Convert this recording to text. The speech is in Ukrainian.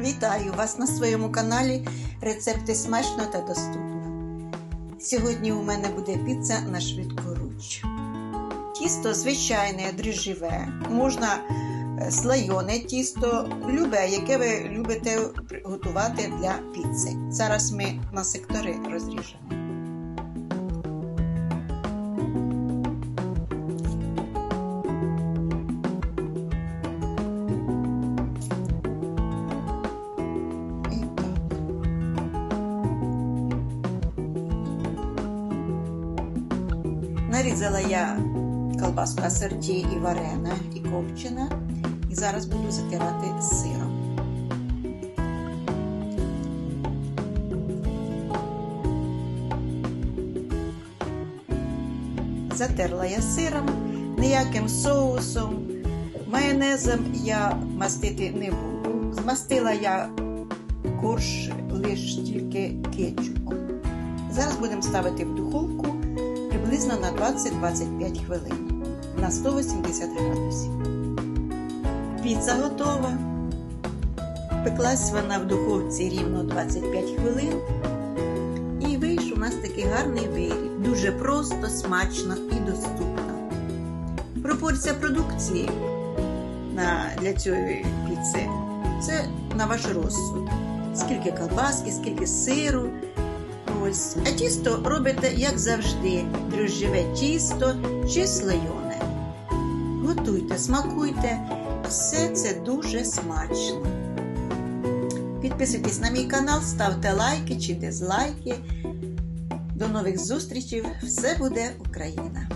Вітаю вас на своєму каналі Рецепти смачно та доступно. Сьогодні у мене буде піца на швидкоруч. Тісто звичайне, дріжджеве, можна е, слайоне тісто, любе, яке ви любите готувати для піци. Зараз ми на сектори розріжемо. Нарізала я колбаску асорті і варена, і копчена. І зараз буду затирати сиром. Затерла я сиром, ніяким соусом, майонезом я мастити не буду. Змастила я корж лише тільки кетчупом. Зараз будемо ставити в духовку приблизно на 20-25 хвилин на 180 градусів. Піца готова. Пеклась вона в духовці рівно 25 хвилин. І вийшов у нас такий гарний виріб. Дуже просто, смачно і доступно. Пропорція продукції на, для цієї піци це на ваш розсуд. Скільки колбаски, скільки сиру. Ось. А тісто робите, як завжди, дрожжеве тісто чи слойоне. Готуйте, смакуйте, все це дуже смачно. Підписуйтесь на мій канал, ставте лайки чи дизлайки. До нових зустрічей! Все буде Україна!